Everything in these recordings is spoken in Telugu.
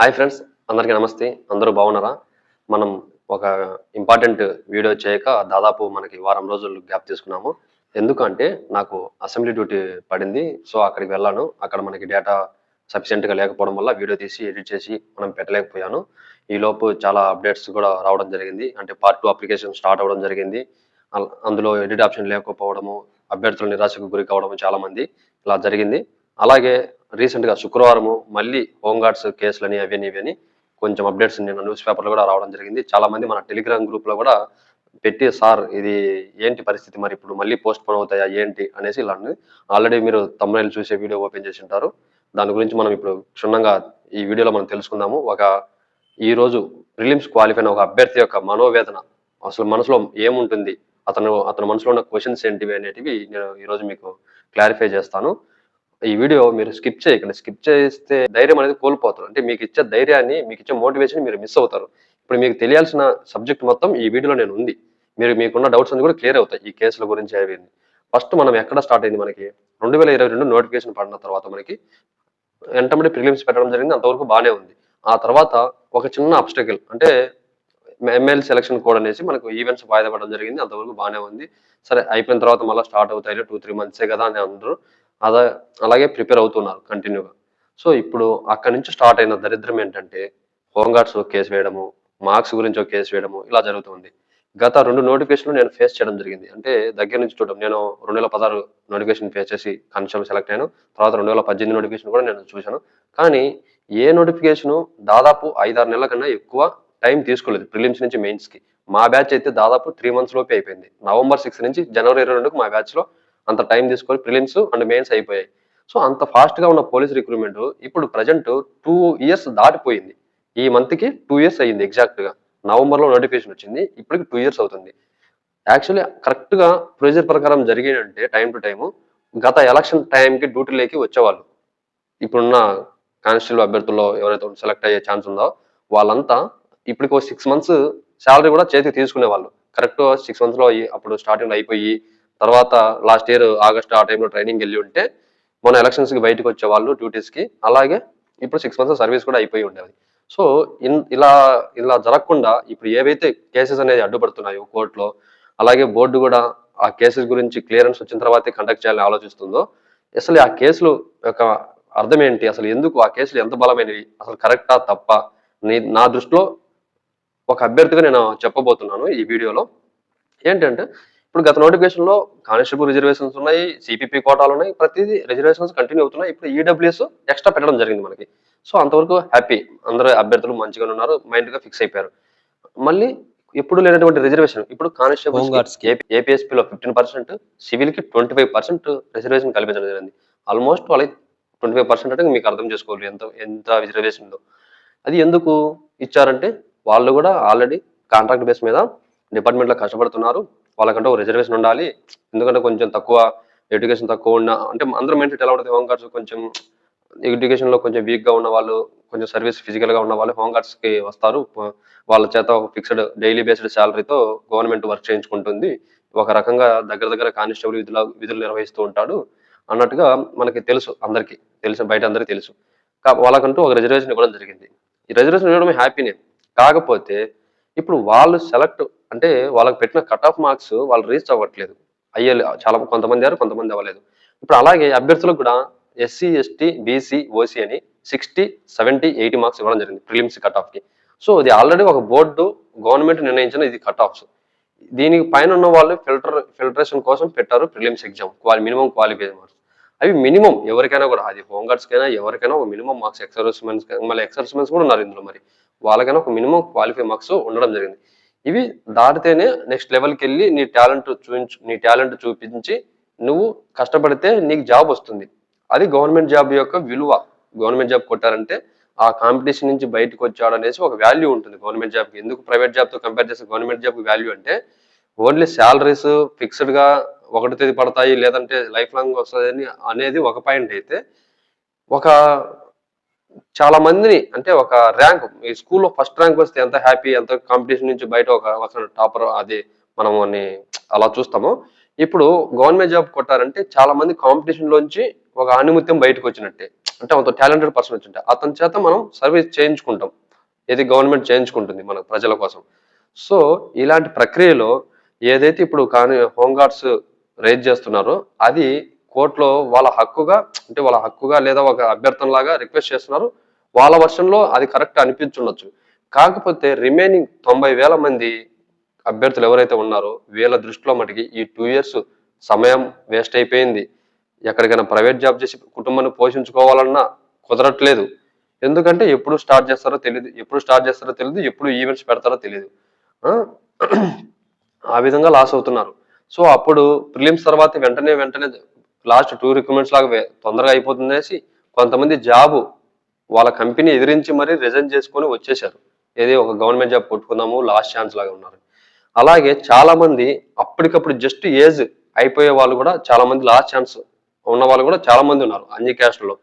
హాయ్ ఫ్రెండ్స్ అందరికీ నమస్తే. అందరూ బాగున్నారా? మనం ఒక ఇంపార్టెంట్ వీడియో చేయక దాదాపు మనకి వారం రోజులు గ్యాప్ తీసుకున్నాము. ఎందుకంటే నాకు అసెంబ్లీ డ్యూటీ పడింది సో అక్కడికి వెళ్ళాను. అక్కడ మనకి డేటా సఫిషియెంట్గా లేకపోవడం వల్ల వీడియో తీసి ఎడిట్ చేసి మనం పెట్టలేకపోయాను. ఈలోపు చాలా అప్డేట్స్ కూడా రావడం జరిగింది. అంటే పార్ట్ టూ అప్లికేషన్ స్టార్ట్ అవ్వడం జరిగింది. అందులో ఎడిట్ ఆప్షన్ లేకపోవడము అభ్యర్థులు నిరాశకు గురి కావడము చాలామంది ఇలా జరిగింది. అలాగే రీసెంట్గా శుక్రవారము మళ్ళీ హోంగార్డ్స్ కేసులని అవన్నీ ఇవని కొంచెం అప్డేట్స్ నిన్న న్యూస్ పేపర్లో కూడా రావడం జరిగింది. చాలామంది మన టెలిగ్రామ్ గ్రూప్లో కూడా పెట్టి సార్ ఇది ఏంటి పరిస్థితి? మరి ఇప్పుడు మళ్ళీ పోస్ట్ పోన్ అవుతాయా? ఏంటి? అనేసి ఇలా ఆల్రెడీ మీరు తమ్ముళ్ళు చూసే వీడియో ఓపెన్ చేసి ఉంటారు. దాని గురించి మనం ఇప్పుడు క్షుణ్ణంగా ఈ వీడియోలో మనం తెలుసుకుందాము. ఒక ఈరోజు ప్రిలిమ్స్ క్వాలిఫై ఒక అభ్యర్థి యొక్క మనోవేదన అసలు మనసులో ఏముంటుంది? అతను అతని మనసులో ఉన్న క్వశ్చన్స్ ఏంటివి అనేటివి నేను ఈరోజు మీకు క్లారిఫై చేస్తాను. ఈ వీడియో మీరు స్కిప్ చేయకండి. స్కిప్ చేస్తే ధైర్యం అనేది కోల్పోతారు. అంటే మీకు ఇచ్చే ధైర్యాన్ని మీకు ఇచ్చే మోటివేషన్ మీరు మిస్ అవుతారు. ఇప్పుడు మీకు తెలియాల్సిన సబ్జెక్ట్ మొత్తం ఈ వీడియోలో నేను ఉంది. మీరు మీకున్న డౌట్స్ అన్ని కూడా క్లియర్ అవుతాయి ఈ కేసుల గురించి అవి ఫస్ట్ మనం ఎక్కడ స్టార్ట్ అయింది మనకి? రెండు వేల ఇరవై రెండు నోటిఫికేషన్ పడిన తర్వాత మనకి వెంటబడి ప్రిలిమ్స్ పెట్టడం జరిగింది. అంతవరకు బాగానే ఉంది. ఆ తర్వాత ఒక చిన్న అబ్స్టకిల్ అంటే ఎంఎల్ సెలక్షన్ కోడ్ అనేసి మనకు ఈవెంట్స్ వాయిదా పడడం జరిగింది. అంతవరకు బాగానే ఉంది. సరే అయిపోయిన తర్వాత మళ్ళీ స్టార్ట్ అవుతాయి. టూ త్రీ మంత్సే కదా అని అందరూ అలా అలాగే ప్రిపేర్ అవుతున్నారు కంటిన్యూగా. సో ఇప్పుడు అక్కడి నుంచి స్టార్ట్ అయిన దరిద్రం ఏంటంటే హోంగార్డ్స్ కేసు వేయడము మార్క్స్ గురించి ఒక కేసు వేయడము ఇలా జరుగుతుంది. గత రెండు నోటిఫికేషన్లు నేను ఫేస్ చేయడం జరిగింది. అంటే దగ్గర నుంచి చూడడం నేను రెండు వేల పదహారు నోటిఫికేషన్ ఫేస్ చేసి కన్సర్మ్ సెలెక్ట్ అయ్యాను. తర్వాత రెండు వేల పద్దెనిమిది నోటిఫికేషన్ కూడా నేను చూశాను. కానీ ఏ నోటిఫికేషన్ దాదాపు ఐదారు నెలల కన్నా ఎక్కువ టైం తీసుకోలేదు ప్రిలిమ్స్ నుంచి మెయిన్స్కి. మా బ్యాచ్ అయితే దాదాపు త్రీ మంత్స్ లోపే అయిపోయింది. నవంబర్ సిక్స్ నుంచి జనవరి ఇరవై రెండుకు మా బ్యాచ్లో అంత టైం తీసుకొని ప్రిలిమ్స్ అండ్ మెయిన్స్ అయిపోయాయి. సో అంత ఫాస్ట్గా ఉన్న పోలీస్ రిక్రూట్మెంట్ ఇప్పుడు ప్రజెంట్ టూ ఇయర్స్ దాటిపోయింది. ఈ మంత్కి టూ ఇయర్స్ అయ్యింది ఎగ్జాక్ట్గా. నవంబర్లో నోటిఫికేషన్ వచ్చింది. ఇప్పటికి టూ ఇయర్స్ అవుతుంది. యాక్చువల్లీ కరెక్ట్గా ప్రొసీజర్ ప్రకారం జరిగేదంటే టైం టు టైం గత ఎలక్షన్ టైంకి డ్యూటీలోకి వచ్చేవాళ్ళు. ఇప్పుడున్న కానిస్టేబుల్ అభ్యర్థుల్లో ఎవరైతే సెలెక్ట్ అయ్యే ఛాన్స్ ఉందో వాళ్ళంతా ఇప్పటికి సిక్స్ మంత్స్ శాలరీ కూడా చేతికి తీసుకునే వాళ్ళు కరెక్ట్ సిక్స్ మంత్స్లో అయ్యి- అప్పుడు స్టార్టింగ్ అయిపోయి తర్వాత లాస్ట్ ఇయర్ ఆగస్ట్ ఆ టైంలో ట్రైనింగ్ వెళ్ళి ఉంటే మన ఎలక్షన్స్కి బయటకు వచ్చే వాళ్ళు కి అలాగే ఇప్పుడు సిక్స్ మంత్స్ సర్వీస్ కూడా అయిపోయి ఉండేది. సో ఇన్- ఇలా ఇలా జరగకుండా ఇప్పుడు ఏవైతే కేసెస్ అనేది అడ్డుపడుతున్నాయో కోర్టులో అలాగే బోర్డు కూడా ఆ కేసెస్ గురించి క్లియరెన్స్ వచ్చిన తర్వాతే కండక్ట్ చేయాలని ఆలోచిస్తుందో అసలు ఆ కేసులు యొక్క అర్థం ఏంటి? అసలు ఎందుకు ఆ కేసులు ఎంత బలమైనవి? అసలు కరెక్టా తప్ప? నీ నా దృష్టిలో ఒక అభ్యర్థిగా నేను చెప్పబోతున్నాను ఈ వీడియోలో ఏంటంటే ఇప్పుడు గత నోటిఫికేషన్లో కానిస్టేబుల్ రిజర్వేషన్స్ ఉన్నాయి సిపిపి కోటాలు ఉన్నాయి ప్రతిదీ రిజర్వేషన్స్ కంటిన్యూ అవుతున్నాయి. ఇప్పుడు ఈడబ్ల్యూఎస్ ఎక్స్ట్రా పెట్టడం జరిగింది మనకి. సో అంతవరకు హ్యాపీ. అందరూ అభ్యర్థులు మంచిగా ఉన్నారు మైండ్గా ఫిక్స్ అయిపోయారు. మళ్ళీ ఎప్పుడు లేనటువంటి రిజర్వేషన్ ఇప్పుడు Homeguards కానిస్టేబుల్స్కి. ఏపీఎస్పీ లో ఫిఫ్టీన్ పర్సెంట్ సివిల్కి ట్వంటీ ఫైవ్ పర్సెంట్ రిజర్వేషన్ కల్పించడం జరిగింది. ఆల్మోస్ట్ వాళ్ళకి ట్వంటీ ఫైవ్ పర్సెంట్ అంటే మీకు అర్థం చేసుకోవాలి ఎంత ఎంత రిజర్వేషన్ ఉందో. అది ఎందుకు ఇచ్చారంటే వాళ్ళు కూడా ఆల్రెడీ కాంట్రాక్ట్ బేస్ మీద డిపార్ట్మెంట్లో కష్టపడుతున్నారు. వాళ్ళకంటే ఒక రిజర్వేషన్ ఉండాలి. ఎందుకంటే కొంచెం తక్కువ ఎడ్యుకేషన్ తక్కువ ఉన్న అంటే అందరూ మైండ్ ఎలా ఉంటుంది? హోమ్ గార్డ్స్ కొంచెం ఎడ్యుకేషన్లో కొంచెం వీక్గా ఉన్న వాళ్ళు కొంచెం సర్వీస్ ఫిజికల్గా ఉన్న వాళ్ళు హోమ్ గార్డ్స్కి వస్తారు. వాళ్ళ చేత ఒక ఫిక్స్డ్ డైలీ బేస్డ్ శాలరీతో గవర్నమెంట్ వర్క్ చేయించుకుంటుంది. ఒక రకంగా దగ్గర దగ్గర కానిస్టేబుల్ విధుల విధులు నిర్వహిస్తూ ఉంటాడు. అన్నట్టుగా మనకి తెలుసు అందరికీ. తెలుసు బయట అందరికీ తెలుసు. వాళ్ళకంటూ ఒక రిజర్వేషన్ ఇవ్వడం జరిగింది. ఈ రిజర్వేషన్ ఇవ్వడమే హ్యాపీనే కాకపోతే ఇప్పుడు వాళ్ళు సెలెక్ట్ అంటే వాళ్ళకి పెట్టిన కట్ ఆఫ్ మార్క్స్ వాళ్ళు రీచ్ అవ్వట్లేదు. అయ్యే చాలా కొంతమంది అయ్యారు కొంతమంది అవ్వలేదు. ఇప్పుడు అలాగే అభ్యర్థులకు కూడా ఎస్సీ ఎస్టీ బీసీ ఓసీ అని సిక్స్టీ సెవెంటీ ఎయిటీ మార్క్స్ ఇవ్వడం జరిగింది ప్రిలిమ్స్ కట్ ఆఫ్కి. సో ఇది ఆల్రెడీ ఒక బోర్డు గవర్నమెంట్ నిర్ణయించిన ఇది కట్ ఆఫ్స్ దీనికి పైన ఉన్న వాళ్ళు ఫిల్టర్ ఫిల్టరేషన్ కోసం పెట్టారు prelims exam క్వాలి minimum qualification marks అవి మినిమం ఎవరికైనా కూడా అది హోంగార్డ్స్కైనా ఎవరికైనా ఒక మినిమం మార్క్స్ ఎక్సర్విస్మెన్స్ మళ్ళీ ఎక్సర్విస్మెన్స్ కూడా ఉన్నారు ఇందులో మరి. వాళ్ళకైనా ఒక మినిమం క్వాలిఫై మార్క్స్ ఉండడం జరిగింది. ఇవి దాటితేనే నెక్స్ట్ లెవెల్కి వెళ్ళి నీ టాలెంట్ చూపించు నీ టాలెంట్ చూపించి నువ్వు కష్టపడితే నీకు జాబ్ వస్తుంది. అది గవర్నమెంట్ జాబ్ యొక్క విలువ. గవర్నమెంట్ జాబ్ కొట్టారంటే ఆ కాంపిటీషన్ నుంచి బయటకు వచ్చాడు అనేసి ఒక వాల్యూ ఉంటుంది గవర్నమెంట్ జాబ్కి. ఎందుకు ప్రైవేట్ జాబ్తో కంపేర్ చేస్తే గవర్నమెంట్ జాబ్కి వాల్యూ అంటే ఓన్లీ శాలరీస్ ఫిక్స్డ్గా ఒకటి తేదీ పడతాయి లేదంటే లైఫ్ లాంగ్ వస్తుంది అనేది ఒక పాయింట్ అయితే ఒక చాలా మందిని అంటే ఒక ర్యాంక్ ఈ స్కూల్లో ఫస్ట్ ర్యాంక్ వస్తే ఎంత హ్యాపీ ఎంత కాంపిటీషన్ నుంచి బయట ఒక ఒక టాపర్ అది మనం అని అలా చూస్తాము. ఇప్పుడు గవర్నమెంట్ జాబ్ కొట్టారంటే చాలా మంది కాంపిటీషన్ లోంచి ఒక ఆనిముత్యం బయటకు వచ్చినట్టే. అంటే అంత టాలెంటెడ్ పర్సన్ వచ్చింటే అతని చేత మనం సర్వీస్ చేయించుకుంటాం. ఇది గవర్నమెంట్ చేయించుకుంటుంది మన ప్రజల కోసం. సో ఇలాంటి ప్రక్రియలో ఏదైతే ఇప్పుడు కానీ హోంగార్డ్స్ రేజ్ చేస్తున్నారో అది కోర్టులో వాళ్ళ హక్కుగా అంటే వాళ్ళ హక్కుగా లేదా ఒక అభ్యర్థనలాగా రిక్వెస్ట్ చేస్తున్నారు. వాళ్ళ వర్షంలో అది కరెక్ట్ అనిపించుండొచ్చు. కాకపోతే రిమైనింగ్ తొంభై వేల మంది అభ్యర్థులు ఎవరైతే ఉన్నారో వీళ్ళ దృష్టిలో మటుకి ఈ టూ ఇయర్స్ సమయం వేస్ట్ అయిపోయింది. ఎక్కడికైనా ప్రైవేట్ జాబ్ చేసి కుటుంబాన్ని పోషించుకోవాలన్నా కుదరట్లేదు. ఎందుకంటే ఎప్పుడు స్టార్ట్ చేస్తారో తెలియదు ఎప్పుడు స్టార్ట్ చేస్తారో తెలియదు ఎప్పుడు ఈవెంట్స్ పెడతారో తెలియదు ఆ? ఆ విధంగా లాస్ అవుతున్నారు. సో అప్పుడు ప్రిలిమ్స్ తర్వాత వెంటనే వెంటనే లాస్ట్ టూ రిక్రూట్మెంట్స్ లాగా తొందరగా అయిపోతుంది అనేసి కొంతమంది జాబు వాళ్ళ కంపెనీ ఎదిరించి మరీ రిజైన్ చేసుకొని వచ్చేసారు ఏది ఒక గవర్నమెంట్ జాబ్ కొట్టుకుందాము లాస్ట్ ఛాన్స్ లాగా ఉన్నారు. అలాగే చాలా మంది అప్పటికప్పుడు జస్ట్ ఏజ్ అయిపోయే వాళ్ళు కూడా చాలా మంది లాస్ట్ ఛాన్స్ ఉన్న వాళ్ళు కూడా చాలా మంది ఉన్నారు అన్ని క్యాస్ట్లో.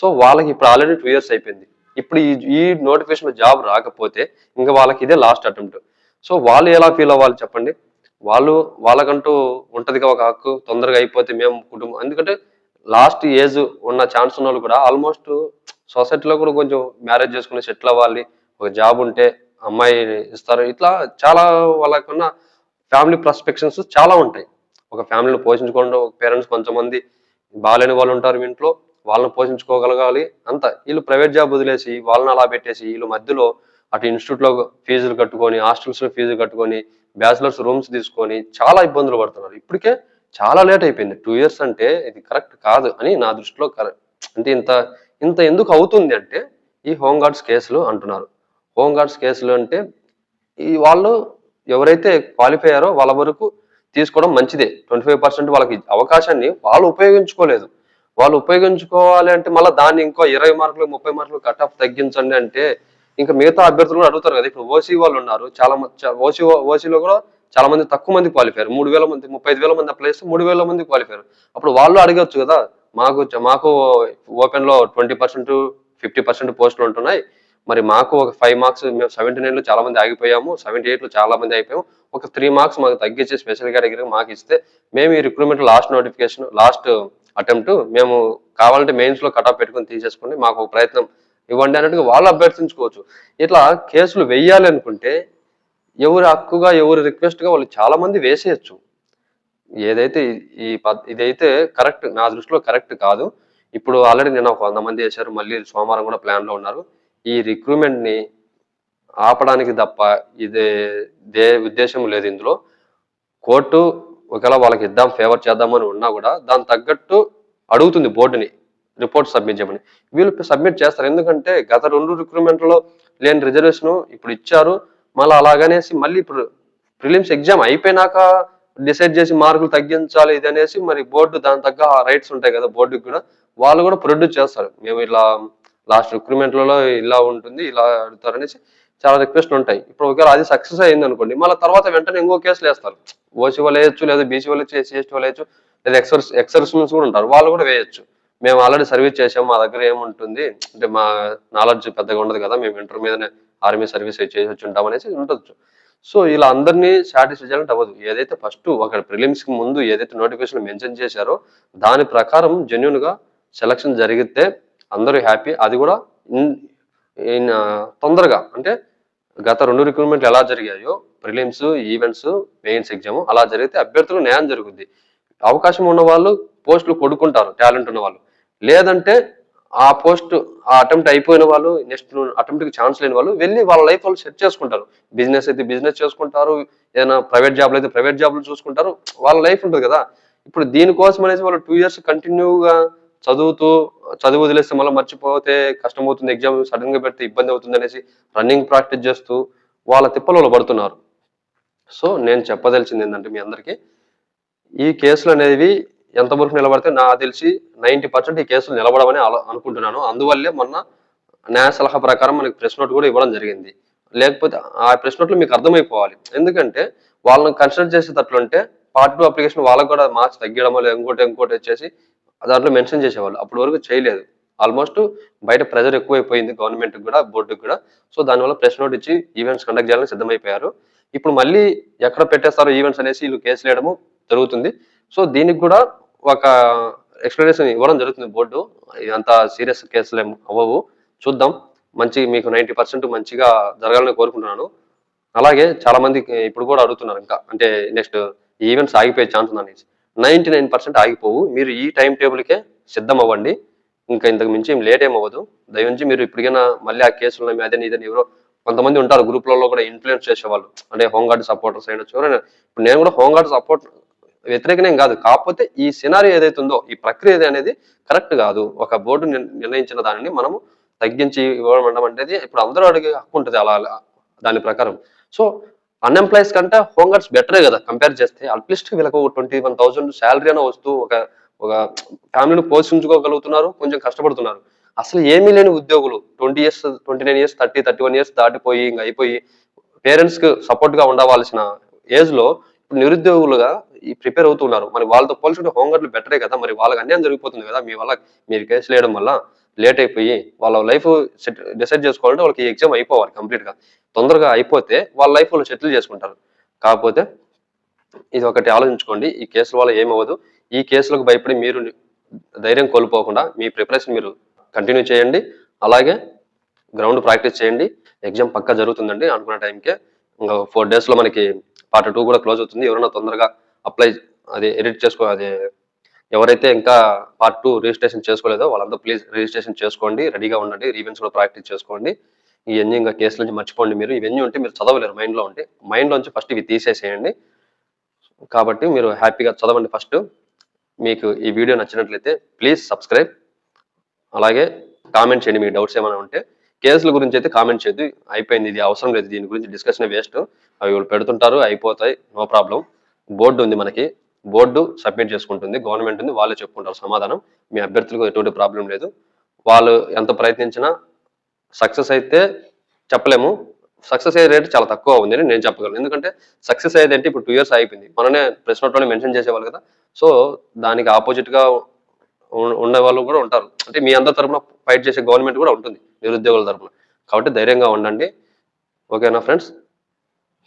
సో వాళ్ళకి ఇప్పుడు ఆల్రెడీ టూ ఇయర్స్ అయిపోయింది. ఇప్పుడు ఈ ఈ నోటిఫికేషన్ జాబ్ రాకపోతే ఇంకా వాళ్ళకి ఇదే లాస్ట్ అటెంప్ట్. సో వాళ్ళు ఎలా ఫీల్ అవ్వాలి చెప్పండి? వాళ్ళు వాళ్ళకంటూ ఉంటుందిగా ఒక హక్కు తొందరగా అయిపోతే మేము కుటుంబం. ఎందుకంటే లాస్ట్ ఏజ్ ఉన్న ఛాన్స్ ఉన్న వాళ్ళు కూడా ఆల్మోస్ట్ సొసైటీలో కూడా కొంచెం మ్యారేజ్ చేసుకుని సెటిల్ అవ్వాలి. ఒక జాబ్ ఉంటే అమ్మాయి ఇస్తారు. ఇట్లా చాలా వాళ్ళకున్న ఫ్యామిలీ ప్రాస్పెక్షన్స్ చాలా ఉంటాయి. ఒక ఫ్యామిలీని పోషించుకోవడం పేరెంట్స్ కొంతమంది బాగాలేని వాళ్ళు ఉంటారు ఇంట్లో. వాళ్ళని పోషించుకోగలగాలి. అంత వీళ్ళు ప్రైవేట్ జాబ్ వదిలేసి వాళ్ళని అలా పెట్టేసి వీళ్ళు మధ్యలో అటు ఇన్స్టిట్యూట్లో ఫీజులు కట్టుకొని హాస్టల్స్లో ఫీజులు కట్టుకొని బ్యాచిలర్స్ రూమ్స్ తీసుకొని చాలా ఇబ్బందులు పడుతున్నారు. ఇప్పటికే చాలా లేట్ అయిపోయింది. టూ ఇయర్స్ అంటే ఇది కరెక్ట్ కాదు అని నా దృష్టిలో కరెక్ట్ అంటే ఇంత ఇంత ఎందుకు అవుతుంది అంటే ఈ హోమ్ గార్డ్స్ కేసులు అంటున్నారు. హోమ్ గార్డ్స్ కేసులు అంటే ఈ వాళ్ళు ఎవరైతే క్వాలిఫై అయ్యారో వాళ్ళ వరకు తీసుకోవడం మంచిదే. ట్వంటీ ఫైవ్ పర్సెంట్ వాళ్ళకి అవకాశాన్ని వాళ్ళు ఉపయోగించుకోలేదు. వాళ్ళు ఉపయోగించుకోవాలి అంటే మళ్ళీ దాన్ని ఇంకో ఇరవై మార్కులు ముప్పై మార్కులు కట్ ఆఫ్ తగ్గించండి అంటే ఇంకా మిగతా అభ్యర్థులు కూడా అడుగుతారు కదా. ఇప్పుడు ఓసీ వాళ్ళు ఉన్నారు. చాలా మంది ఓసీ ఓసీలో కూడా చాలా మంది తక్కువ మంది క్వాలిఫైర్ మూడు వేల మంది ముప్పై ఐదు వేల మంది అప్లై చేస్తే మూడు వేల మంది క్వాలిఫైర్ అప్పుడు వాళ్ళు అడగచ్చు కదా. మాకు మాకు ఓపెన్లో ట్వంటీ పర్సెంట్ ఫిఫ్టీ పర్సెంట్ పోస్టులు ఉంటున్నాయి. మరి మాకు ఒక ఫైవ్ మార్క్స్ మేము సెవెంటీ నైన్లో చాలా మంది ఆగిపోయాము. సెవెంటీ ఎయిట్లో చాలా మంది అయిపోయాము. ఒక త్రీ మార్క్స్ మాకు తగ్గించి స్పెషల్ కేటగిరీ మాకు ఇస్తే మేము ఈ recruitment last notification last attempt మేము కావాలంటే మెయిన్స్లో కటాఫ్ పెట్టుకొని తీసేసుకుని మాకు ఒక ప్రయత్నం ఇవ్వండి అన్నట్టుగా వాళ్ళు అభ్యర్థించుకోవచ్చు. ఇట్లా కేసులు వెయ్యాలి అనుకుంటే ఎవరి హక్కుగా ఎవరి రిక్వెస్ట్గా వాళ్ళు చాలా మంది వేసేయచ్చు. ఏదైతే ఈ- ఇదైతే కరెక్ట్ నా దృష్టిలో కరెక్ట్ కాదు. ఇప్పుడు ఆల్రెడీ నేను ఒక వంద మంది వేశారు. మళ్ళీ సోమవారం కూడా ప్లాన్లో ఉన్నారు. ఈ రిక్రూట్మెంట్ని ఆపడానికి తప్ప ఇదే దే ఉద్దేశం లేదు ఇందులో. కోర్టు ఒకవేళ వాళ్ళకి ఇద్దాం ఫేవర్ చేద్దామని ఉన్నా కూడా దాని తగ్గట్టు అడుగుతుంది బోర్డుని. రిపోర్ట్ సబ్మిట్ చేయమని. వీళ్ళు సబ్మిట్ చేస్తారు. ఎందుకంటే గత రెండు రిక్రూట్మెంట్లో లేని రిజర్వేషన్ ఇప్పుడు ఇచ్చారు. మళ్ళీ అలాగనేసి మళ్ళీ ఇప్పుడు ప్రిలిమ్స్ ఎగ్జామ్ అయిపోయినాక డిసైడ్ చేసి మార్కులు తగ్గించాలి ఇది అనేసి మరి బోర్డు దాని తగ్గ రైట్స్ ఉంటాయి కదా బోర్డుకి కూడా. వాళ్ళు కూడా ప్రొడ్యూస్ చేస్తారు. మేము ఇలా లాస్ట్ రిక్రూట్మెంట్లలో ఇలా ఉంటుంది ఇలా అడుగుతారు అనేసి చాలా రిక్వెస్ట్లు ఉంటాయి. ఇప్పుడు ఒకవేళ అది సక్సెస్ అయింది అనుకోండి మళ్ళీ తర్వాత వెంటనే ఇంకో కేసులు వేస్తారు ఓసీ వాళ్ళు వేయచ్చు లేదా బీసీ వాళ్ళు వేయచ్చు ఎస్సీ ఎస్టీ వాళ్ళు వేయచ్చు లేదా ఎక్సర్స్ ఎక్సర్స్మెన్స్ కూడా ఉంటారు. వాళ్ళు కూడా వేయచ్చు. మేము ఆల్రెడీ సర్వీస్ చేసాం మా దగ్గర ఏముంటుంది? అంటే మా నాలెడ్జ్ పెద్దగా ఉండదు కదా మేము ఇంటర్ మీదనే ఆర్మీ సర్వీస్ చేసి వచ్చి ఉంటాం అనేసి ఉండొచ్చు. సో ఇలా అందరినీ సాటిస్ఫై చేయాలంటే అవ్వదు. ఏదైతే ఫస్ట్ ఒక ప్రిలిమ్స్కి ముందు ఏదైతే నోటిఫికేషన్ మెన్షన్ చేశారో దాని ప్రకారం జెన్యున్గా సెలక్షన్ జరిగితే అందరూ హ్యాపీ అది కూడా ఇన్- తొందరగా. అంటే గత రెండు రిక్రూట్మెంట్లు ఎలా జరిగాయో ప్రిలిమ్స్ ఈవెంట్స్ మెయిన్స్ ఎగ్జామ్ అలా జరిగితే అభ్యర్థులు న్యాయం జరుగుద్ది. అవకాశం ఉన్న వాళ్ళు పోస్టులు కొడుకుంటారు టాలెంట్ ఉన్న వాళ్ళు లేదంటే ఆ పోస్ట్ ఆ అటెంప్ట్ అయిపోయిన వాళ్ళు నెక్స్ట్ అటెంప్ట్కి ఛాన్స్ లేని వాళ్ళు వెళ్ళి వాళ్ళ లైఫ్ వాళ్ళు సెట్ చేసుకుంటారు. బిజినెస్ అయితే బిజినెస్ చేసుకుంటారు ఏదైనా ప్రైవేట్ జాబ్లు అయితే ప్రైవేట్ జాబ్లు చూసుకుంటారు వాళ్ళ లైఫ్ ఉంటుంది కదా. ఇప్పుడు దీనికోసం అనేసి వాళ్ళు టూ ఇయర్స్ కంటిన్యూగా చదువుతూ చదువు వదిలేస్తే మళ్ళీ మర్చిపోతే కష్టం అవుతుంది ఎగ్జామ్ సడన్గా పెడితే ఇబ్బంది అవుతుంది అనేసి రన్నింగ్ ప్రాక్టీస్ చేస్తూ వాళ్ళ తిప్పలలో పడుతున్నారు. సో నేను చెప్పదలిచింది ఏంటంటే మీ అందరికీ ఈ కేసులు అనేవి ఎంతవరకు నిలబడితే నాకు తెలిసి నైంటీ పర్సెంట్ ఈ కేసులు నిలబడమని అనుకుంటున్నాను. అందువల్లే మొన్న న్యాయ సలహా ప్రకారం మనకి ప్రెస్ నోట్ కూడా ఇవ్వడం జరిగింది. లేకపోతే ఆ ప్రెస్ నోట్లు మీకు అర్థమైపోవాలి. ఎందుకంటే వాళ్ళని కన్సిడర్ చేసేటట్లుంటే పార్ట్ టూ అప్లికేషన్ వాళ్ళకి కూడా మార్క్స్ తగ్గడమో లేదు ఇంకోటి ఇంకోటి వచ్చేసి దాంట్లో మెన్షన్ చేసేవాళ్ళు. అప్పటి వరకు చేయలేదు. ఆల్మోస్ట్ బయట ప్రెజర్ ఎక్కువైపోయింది గవర్నమెంట్ కూడా బోర్డుకి కూడా. సో దానివల్ల ప్రెస్ నోట్ ఇచ్చి ఈవెంట్స్ కండక్ట్ చేయాలని సిద్ధమైపోయారు. ఇప్పుడు మళ్ళీ ఎక్కడ పెట్టేస్తారో ఈవెంట్స్ అనేసి వీళ్ళు కేసులు వేయడము జరుగుతుంది. సో దీనికి కూడా ఒక ఎక్స్ప్లెనేషన్ ఇవ్వడం జరుగుతుంది బోర్డు. ఇదంతా సీరియస్ కేసులు అవ్వవు. చూద్దాం. మంచి మీకు నైంటీ పర్సెంట్ మంచిగా జరగాలని కోరుకుంటున్నాను. అలాగే చాలా మంది ఇప్పుడు కూడా అడుగుతున్నారు ఇంకా. అంటే నెక్స్ట్ ఈవెంట్స్ ఆగిపోయే ఛాన్స్ ఉందని. నైంటీ నైన్ పర్సెంట్ ఆగిపోవు. మీరు ఈ టైం టేబుల్కే సిద్ధం అవ్వండి ఇంకా ఇంతకు మించి ఏం లేట్ ఏం అవ్వదు. దయవుంచి మీరు ఇప్పటికైనా మళ్ళీ ఆ కేసులు ఉన్నాయి అదే ఇదని ఎవరో కొంతమంది ఉంటారు. గ్రూప్లలో కూడా ఇన్ఫ్లుయెన్స్ చేసేవాళ్ళు. అంటే హోంగార్డ్ సపోర్టర్స్ అయినా ఎవరైనా. ఇప్పుడు నేను కూడా హోంగార్డ్ సపోర్ట్ వ్యతిరేకనేం కాదు. కాకపోతే ఈ సినారీ ఏదైతే ఉందో ఈ ప్రక్రియ అనేది కరెక్ట్ కాదు. ఒక బోర్డు నిర్ణయించిన దానిని మనము తగ్గించి ఇవ్వడం అనేది ఇప్పుడు అందరూ అడిగే హక్కు ఉంటుంది అలా దాని ప్రకారం. సో అన్ఎంప్లాయీస్ కంటే హోంగార్డ్స్ బెటరే కదా కంపేర్ చేస్తే. అట్లీస్ట్ వీళ్ళకి ఒక ట్వంటీ వన్ థౌసండ్ శాలరీ అయినా వస్తూ ఒక ఒక ఫ్యామిలీని పోషించుకోగలుగుతున్నారు కొంచెం కష్టపడుతున్నారు. అసలు ఏమీ లేని ఉద్యోగులు twenty years twenty nine years thirty thirty one years దాటిపోయి ఇంకా అయిపోయి పేరెంట్స్కి ఉండవలసిన ఏజ్లో ఇప్పుడు నిరుద్యోగులుగా ఈ ప్రిపేర్ అవుతున్నారు. మరి వాళ్ళతో పోల్చుకుంటే హోంగార్డ్లు బెటరే కదా. మరి వాళ్ళకి అన్యాయం జరిగిపోతుంది కదా. మీ వల్ల మీరు కేసులు వేయడం వల్ల లేట్ అయిపోయి వాళ్ళ లైఫ్ సెట్ డిసైడ్ చేసుకోవాలంటే వాళ్ళకి ఎగ్జామ్ అయిపోవాలి కంప్లీట్గా. తొందరగా అయిపోతే వాళ్ళ లైఫ్ వాళ్ళు సెటిల్ చేసుకుంటారు. కాకపోతే ఇది ఒకటి ఆలోచించుకోండి. ఈ కేసుల వల్ల ఏమవ్వదు. ఈ కేసులకు భయపడి మీరు ధైర్యం కోల్పోకుండా మీ ప్రిపరేషన్ మీరు కంటిన్యూ చేయండి. అలాగే గ్రౌండ్ ప్రాక్టీస్ చేయండి. ఎగ్జామ్ పక్కా జరుగుతుందండి అనుకున్న టైంకే. ఇంకా ఫోర్ డేస్లో మనకి పార్ట్ టూ కూడా క్లోజ్ అవుతుంది. ఎవరైనా తొందరగా అప్లై అది ఎడిట్ చేసుకో అది ఎవరైతే ఇంకా పార్ట్ టూ రిజిస్ట్రేషన్ చేసుకోలేదో వాళ్ళంతా ప్లీజ్ రిజిస్ట్రేషన్ చేసుకోండి. రెడీగా ఉండండి. రీవెన్స్ కూడా ప్రాక్టీస్ చేసుకోండి. ఇవన్నీ ఇంకా కేసుల నుంచి మర్చిపోండి మీరు. ఇవన్నీ ఉంటే మీరు చదవలేరు మైండ్లో ఉంటే. మైండ్లోంచి ఫస్ట్ ఇవి తీసేసేయండి. కాబట్టి మీరు హ్యాపీగా చదవండి ఫస్ట్. మీకు ఈ వీడియో నచ్చినట్లయితే ప్లీజ్ సబ్స్క్రైబ్. అలాగే కామెంట్ చేయండి మీ డౌట్స్ ఏమైనా ఉంటే. కేసుల గురించి అయితే కామెంట్ చేయద్దు. అయిపోయింది. ఇది అవసరం లేదు. దీని గురించి డిస్కషన్ వేస్ట్. అవి వాళ్ళు పెడుతుంటారు అయిపోతాయి నో ప్రాబ్లం. బోర్డు ఉంది మనకి. బోర్డు సబ్మిట్ చేసుకుంటుంది గవర్నమెంట్ ఉంది వాళ్ళే చెప్పుకుంటారు సమాధానం. మీ అభ్యర్థులకు ఎటువంటి ప్రాబ్లం లేదు. వాళ్ళు ఎంత ప్రయత్నించినా సక్సెస్ అయితే చెప్పలేము. సక్సెస్ అయ్యే రేట్ చాలా తక్కువ ఉంది అని నేను చెప్పగలను. ఎందుకంటే సక్సెస్ అయ్యేది అంటే ఇప్పుడు టూ ఇయర్స్ అయిపోయింది. మననే ప్రెస్ నోట్లోనే మెన్షన్ చేసేవాళ్ళు కదా. సో దానికి ఆపోజిట్గా ఉండే ఉన్న వాళ్ళు కూడా ఉంటారు. అంటే మీ అందరి తరపున ఫైట్ చేసే గవర్నమెంట్ కూడా ఉంటుంది నిరుద్యోగుల తరపున. కాబట్టి ధైర్యంగా ఉండండి. ఓకేనా friends?